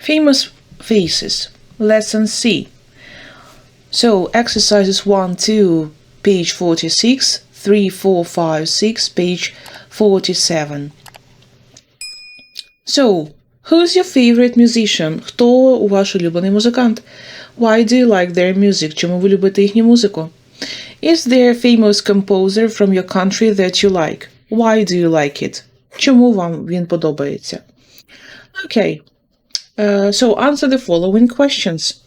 Famous faces. Lesson C. So, exercises 1, 2, page 46, 3, 4, 5, 6, page 47. So, who's your favorite musician? Хто ваш улюблений музикант? Why do you like their music? Чому ви любите їхню музику? Is there a famous composer from your country that you like? Why do you like it? Чому вам він подобається? Okay. Uh, so answer the following questions.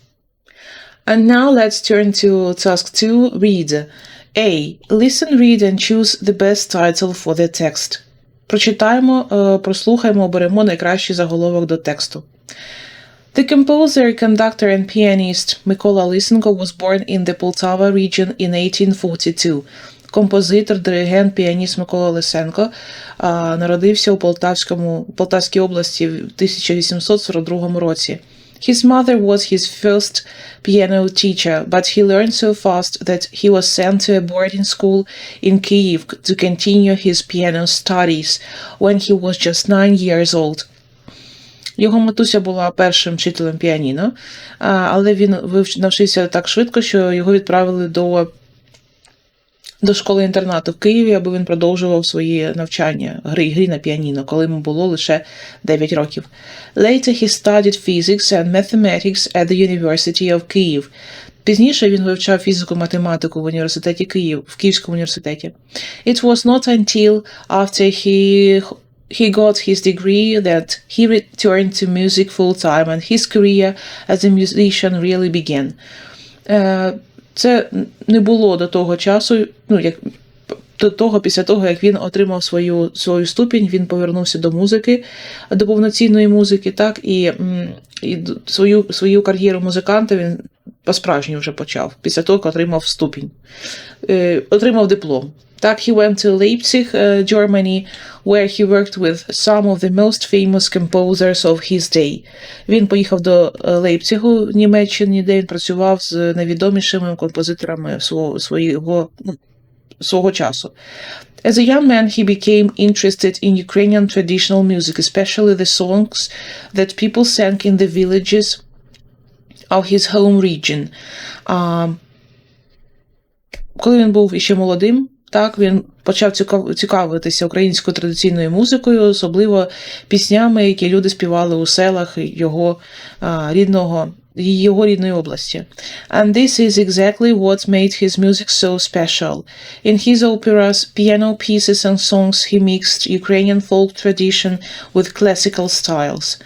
And now let's turn to task 2, read. A. Listen, read and choose the best title for the text. Прочитаємо, е, прослухаємо, оберемо найкращий заголовок до тексту. The composer, conductor, and pianist Mikola Lysenko was born in the Poltava region in 1842. Композитор, диригент, піаніст Микола Лисенко народився у Полтавському, Полтавській області в 1842 році. His mother was his first piano teacher, but he learned so fast that he was sent to a boarding school in Kyiv to continue his piano studies when he was just nine years old. Його матуся була першим вчителем піаніно, але він навчився так швидко, що його відправили до, до школи інтернату в Києві, аби він продовжував свої навчання гри, грі на піаніно, коли йому було лише 9 років. Later he studied physics and mathematics at the University of Kyiv. Пізніше він вивчав фізику математику в університеті Київ, в Київському університеті. It was not until after he he got his degree that he returned to music full time and his career as a musician really began. Це не було до того часу, ну як до того, після того, як він отримав свою свою ступінь, він повернувся до музики, до повноцінної музики, так і, і свою свою кар'єру музиканта він по-справжньому вже почав, після того, як отримав ступінь, е, отримав диплом. Так, he went to Leipzig, uh, Germany, where he worked with some of the most famous composers of his day. Він поїхав до е, Лейпцигу в Німеччині, де він працював з найвідомішими композиторами свого, свого, ну, свого часу. As a young man, he became interested in Ukrainian traditional music, especially the songs that people sang in the villages of his home region. А, коли він був іще молодим, так він почав цікавитися українською традиційною музикою, особливо піснями, які люди співали у селах його а, рідного. Його рідної області. And this is exactly what made his music so special. In his operas, piano pieces and songs, he mixed Ukrainian folk tradition with classical styles.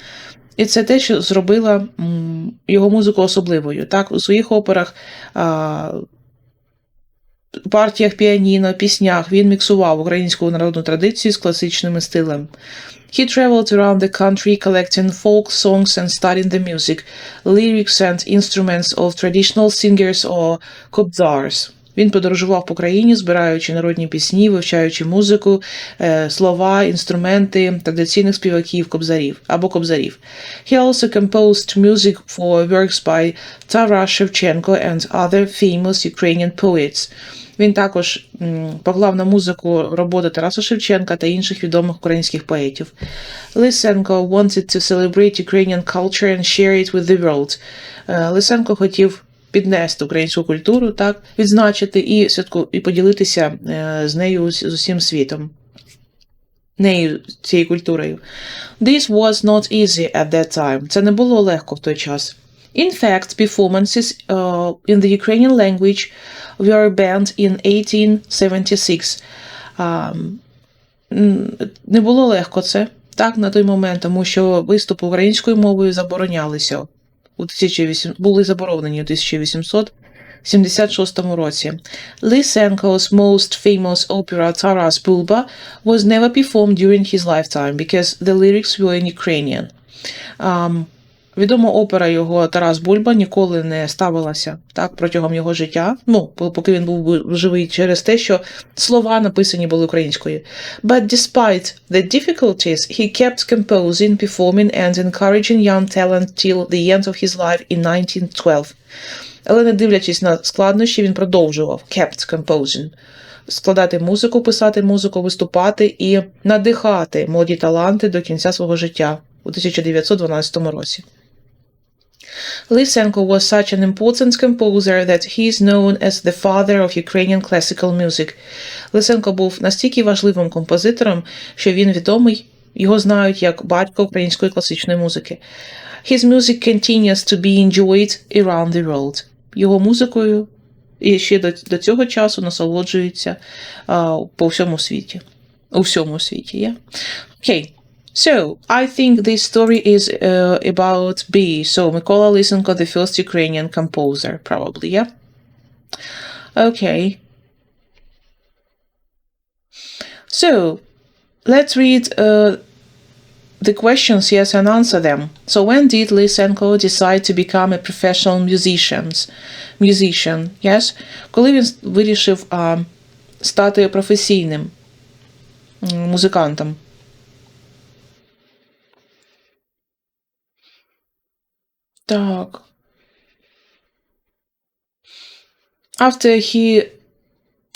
І це те, що зробило м, його музику особливою. Так, у своїх операх а, партіях піаніно, піснях він міксував українську народну традицію з класичними стилем. He traveled around the country collecting folk songs and studying the music, lyrics and instruments of traditional singers or kobzars. Він подорожував по країні, збираючи народні пісні, вивчаючи музику, е, слова, інструменти традиційних співаків кобзарів або кобзарів. He also composed music for works by Taras Shevchenko and other famous Ukrainian poets. Він також поклав на музику роботи Тараса Шевченка та інших відомих українських поетів. Лисенко wanted to celebrate Ukrainian culture and share it with the world. Е, Лисенко хотів піднести українську культуру, так, відзначити і святку, і поділитися е, з нею з усім світом. Нею цією культурою. This was not easy at that time. Це не було легко в той час. In fact, performances uh, in the Ukrainian language were banned in 1876. Um, не було легко це так на той момент, тому що виступи українською мовою заборонялися. У 1800, були заборонені у 1876 році. Lysenko's most famous opera Taras Bulba was never performed during his lifetime because the lyrics were in Ukrainian. Um, Відома опера його Тарас Бульба ніколи не ставилася так протягом його життя. Ну, поки він був живий через те, що слова написані були українською. But despite the difficulties, he kept composing, performing and encouraging young talent till the end of his life in 1912. Але не дивлячись на складнощі, він продовжував kept composing. Складати музику, писати музику, виступати і надихати молоді таланти до кінця свого життя у 1912 році. Lysenko was such an important composer that he is known as the father of Ukrainian classical music. Лисенко був настільки важливим композитором, що він відомий, його знають як батько української класичної музики. His music continues to be enjoyed around the world. Його музикою і ще до, до цього часу насолоджуються а, по всьому світі. У всьому світі, yeah? Okay. So, I think this story is uh, about B. So, Mykola Lysenko, the first Ukrainian composer, probably, yeah? Okay. So, let's read uh, the questions, yes, and answer them. So, when did Lysenko decide to become a professional musician? Musician, yes? Коли він вирішив uh, стати професійним м, музикантом? Так. After he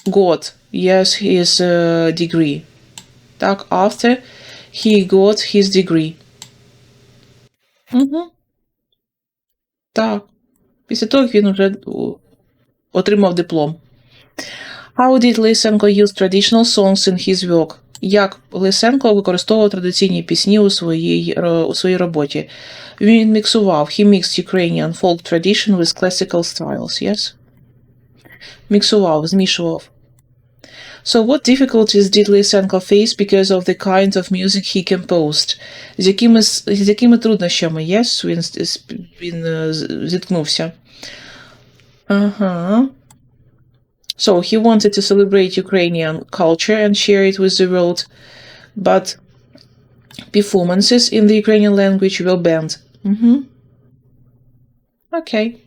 got, yes, his uh, degree. Так, after he got his degree. Угу. Так. Після того, як він вже о, отримав диплом. How did Lysenko use traditional songs in his work? Як Лисенко використовував традиційні пісні у своїй, у своїй роботі? Він міксував. He mixed Ukrainian folk tradition with classical styles, yes? Міксував, змішував. So what difficulties did Lysenko face because of the kind of music he composed? З якими, з якими труднощами, yes, він, він е, зіткнувся? Ага. So he wanted to celebrate Ukrainian culture and share it with the world, but performances in the Ukrainian language were banned. Mm-hmm. Okay.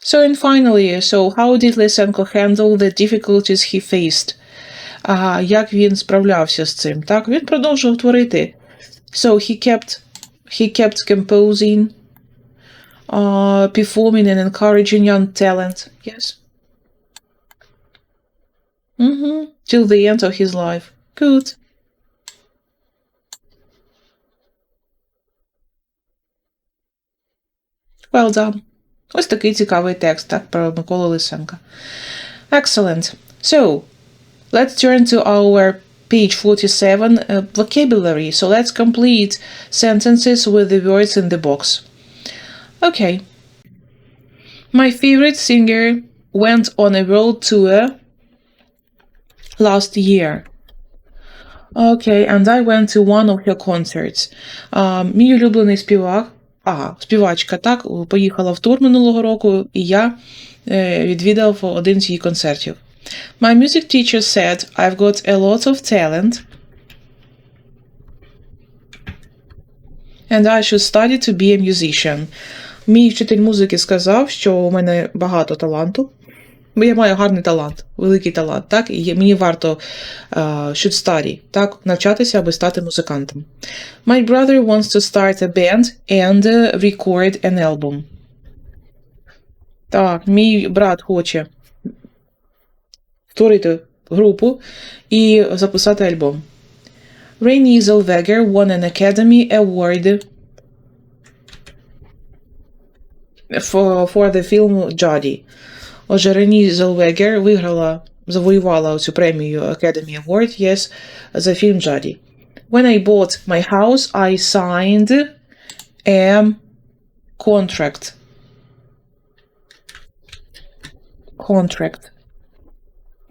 So and finally, so how did Lysenko handle the difficulties he faced? А як він справлявся з цим? Так, він продовжував творити. So he kept he kept composing, uh, performing and encouraging young talent. Yes. Mm-hmm. Till the end of his life. Good. Well done. Ось такий цікавий текст, так, про Миколу Лисенка. Excellent. So, let's turn to our page 47 uh, vocabulary. So let's complete sentences with the words in the box. Okay. My favorite singer went on a world tour last year. Okay, and I went to one of her concerts. А, мій улюблений співак, ага, співачка, так, поїхала в тур минулого року, і я е, відвідав один з її концертів. My music teacher said I've got a lot of talent and I should study to be a musician. Мій вчитель музики сказав, що у мене багато таланту. Бо я маю гарний талант, великий талант, так? І мені варто uh, should study, так, навчатися, аби стати музикантом. My brother wants to start a band and uh, record an album. Так, мій брат хоче створити групу і записати альбом. Renee Zellweger won an Academy Award for, for the film Jodie. Отже, Рені Зелвегер виграла, завоювала цю премію Academy Award, yes, за фільм Джаді. When I bought my house, I signed a contract. Contract.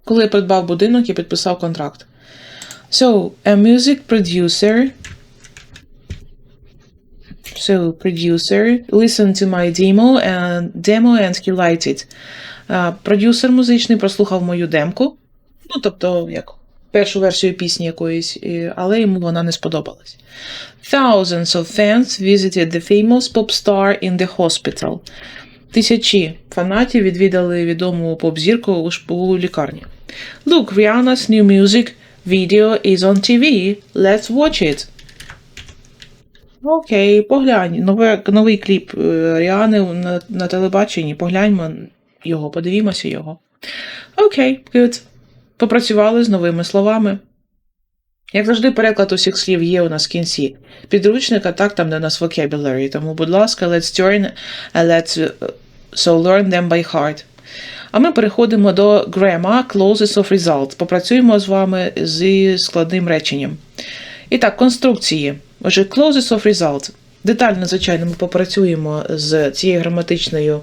Коли я придбав будинок, я підписав контракт. So, a music producer So, producer listened to my demo and demo and he liked it. Продюсер музичний прослухав мою демку. Ну, тобто, як першу версію пісні якоїсь, але йому вона не сподобалась. Thousands of fans visited the famous pop star in the hospital. Тисячі фанатів відвідали відому поп-зірку у лікарні. Look, Rihanna's new music video is on TV. Let's watch it. Окей, поглянь. Нове, новий кліп е, Ріани на, на телебаченні. Погляньмо його, подивімося його. Окей, good. Попрацювали з новими словами. Як завжди, переклад усіх слів є у нас в кінці підручника, так, там де у нас vocabulary. Тому, будь ласка, let's turn, uh, let's uh, so learn them by heart. А ми переходимо до grammar clauses of result. Попрацюємо з вами зі складним реченням. І так, конструкції. Отже, clauses of result. Детально, звичайно, ми попрацюємо з цією граматичною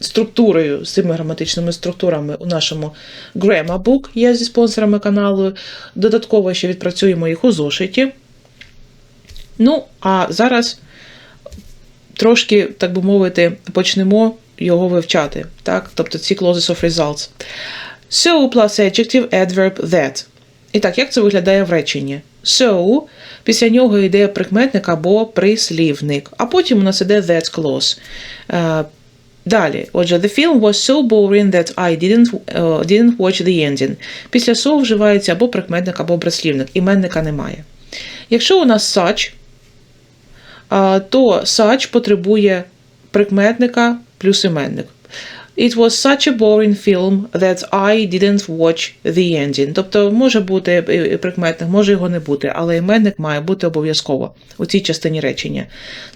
структурою, з цими граматичними структурами у нашому Grammar Book, є зі спонсорами каналу. Додатково ще відпрацюємо їх у зошиті. Ну, а зараз трошки, так би мовити, почнемо його вивчати. Так? Тобто ці clauses of results. So plus adjective, adverb, that. І так, як це виглядає в реченні? So, після нього йде прикметник або прислівник, а потім у нас іде that clause. Е, Далі, отже, the film was so boring that I didn't, uh, didn't watch the ending. Після so вживається або прикметник, або прислівник. Іменника немає. Якщо у нас such, uh, то such потребує прикметника плюс іменник. It was such a boring film that I didn't watch the ending. Тобто може бути прикметник, може його не бути, але іменник має бути обов'язково у цій частині речення.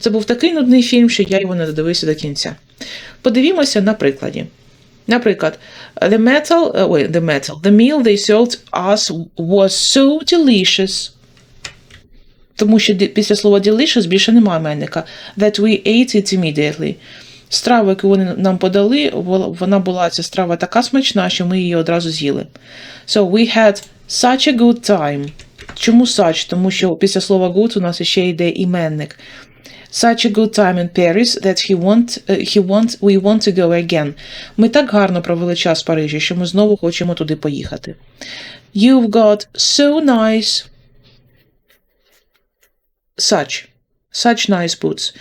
Це був такий нудний фільм, що я його не додивився до кінця. Подивімося на прикладі. Наприклад, the metal, ой, the metal, the meal they served us was so delicious. Тому що після слова delicious більше немає іменника. That we ate it immediately. Страва, яку вони нам подали, вона була ця страва така смачна, що ми її одразу з'їли. So we had such a good time. Чому such? Тому що після слова good у нас ще йде іменник. Such a good time in Paris that he want, he want, we want to go again. Ми так гарно провели час в Парижі, що ми знову хочемо туди поїхати. You've got so nice. Such. Such nice boots.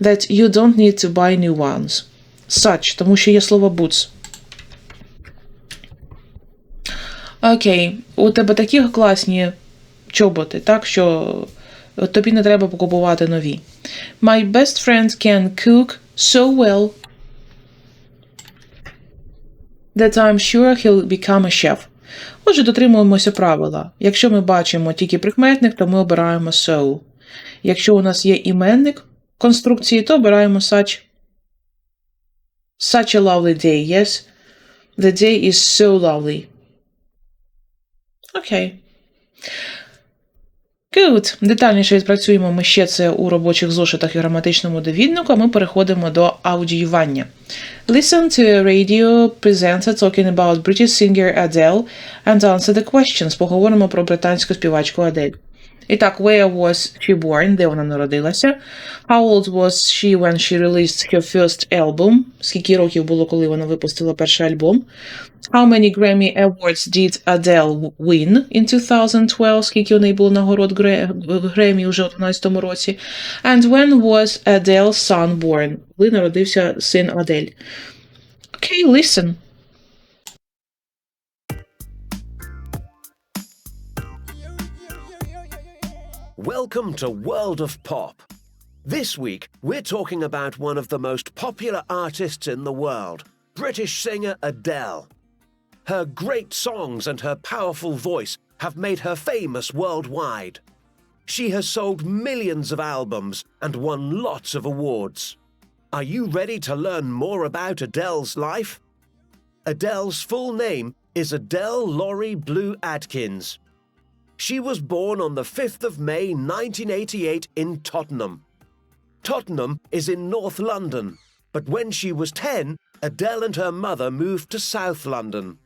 That you don't need to buy new ones. Such, тому що є слово boots. Окей, у тебе такі класні чоботи, так що тобі не треба покупувати нові. My best friend can cook so well that I'm sure he'll become a chef. Отже, дотримуємося правила. Якщо ми бачимо тільки прикметник, то ми обираємо so. Якщо у нас є іменник конструкції, то обираємо such. Such a lovely day, yes? The day is so lovely. Окей. Good. Детальніше відпрацюємо ми ще це у робочих зошитах і граматичному довіднику, а ми переходимо до аудіювання. Listen to a radio presenter talking about British singer Adele and answer the questions. Поговоримо про британську співачку Адель. І так, where was she born? Де вона народилася? How old was she when she released her first album? Скільки років було, коли вона випустила перший альбом? How many Grammy Awards did Adele win in 2012? Скільки у неї було нагород Гремі уже у 2012 році? And when was Adele's son born? Коли народився син Адель? Okay, listen. Welcome to World of Pop. This week, we're talking about one of the most popular artists in the world, British singer Adele. Her great songs and her powerful voice have made her famous worldwide. She has sold millions of albums and won lots of awards. Are you ready to learn more about Adele's life? Adele's full name is Adele Laurie Blue Adkins. She was born on the 5th of May 1988 in Tottenham. Tottenham is in North London, but when she was 10, Adele and her mother moved to South London.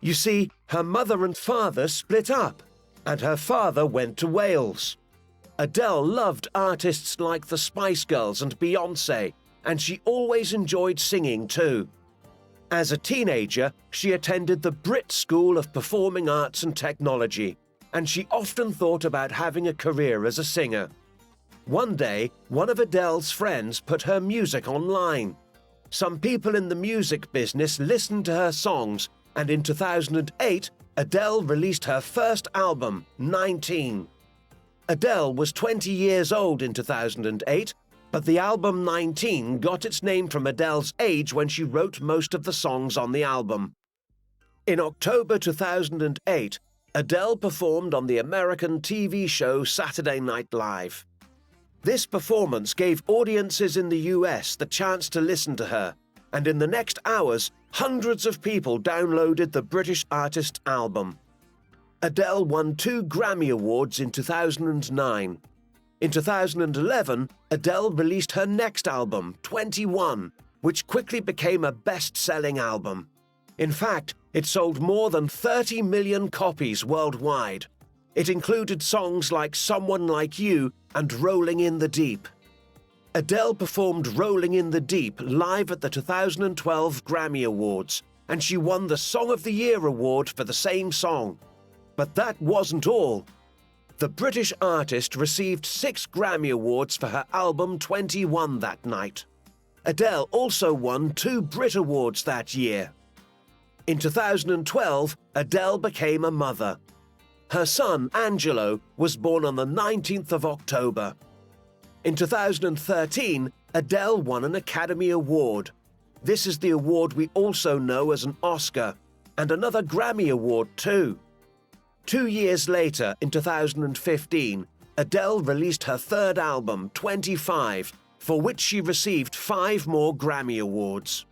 You see, her mother and father split up, and her father went to Wales. Adele loved artists like the Spice Girls and Beyonce, and she always enjoyed singing too. As a teenager, she attended the Brit School of Performing Arts and Technology and she often thought about having a career as a singer. One day, one of Adele's friends put her music online. Some people in the music business listened to her songs, and in 2008, Adele released her first album, 19. Adele was 20 years old in 2008, but the album 19 got its name from Adele's age when she wrote most of the songs on the album. In October 2008, Adele performed on the American TV show Saturday Night Live. This performance gave audiences in the US the chance to listen to her, and in the next hours, hundreds of people downloaded the British artist's album. Adele won two Grammy Awards in 2009. In 2011, Adele released her next album, 21, which quickly became a best selling album. In fact, it sold more than 30 million copies worldwide. It included songs like Someone Like You and Rolling in the Deep. Adele performed Rolling in the Deep live at the 2012 Grammy Awards, and she won the Song of the Year award for the same song. But that wasn't all. The British artist received six Grammy Awards for her album 21 that night. Adele also won two Brit Awards that year. In 2012, Adele became a mother. Her son, Angelo, was born on the 19th of October. In 2013, Adele won an Academy Award. This is the award we also know as an Oscar, and another Grammy Award too. Two years later, in 2015, Adele released her third album, 25, for which she received five more Grammy Awards.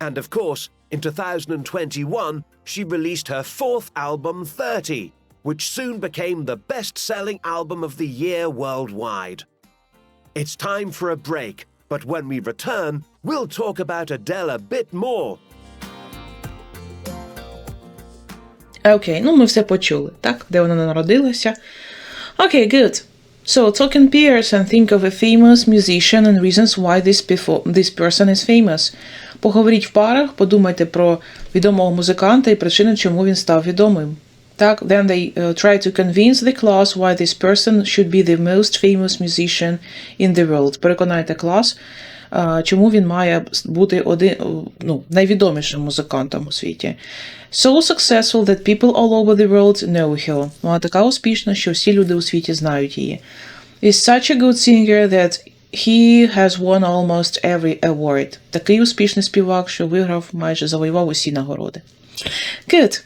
And of course, in 2021, she released her fourth album, 30, which soon became the best selling album of the year worldwide. It's time for a break, but when we return, we'll talk about Adele a bit more. Окей, ну ми все почули, так? Де вона народилася. Окей, good. So, talk in pairs and think of a famous musician and reasons why this, befo- this person is famous. Поговоріть в парах, подумайте про відомого музиканта і причини, чому він став відомим. Так, then they uh, try to convince the class why this person should be the most famous musician in the world. Переконайте клас, uh, чому він має бути один, ну, найвідомішим музикантом у світі. So successful that people all over the world know her. Вона така успішна, що всі люди у світі знають її. Is such a good singer that he has won almost every award. Такий успішний співак, що виграв майже завоював усі нагороди. Good.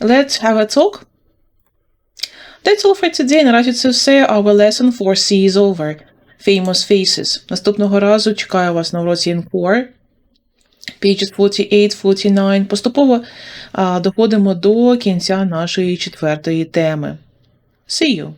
Let's have a talk. That's all for today. Наразі це все. Our lesson 4C is over. Famous faces. Наступного разу чекаю вас на уроці N4. Pages 48-49. Поступово а, доходимо до кінця нашої четвертої теми. See you!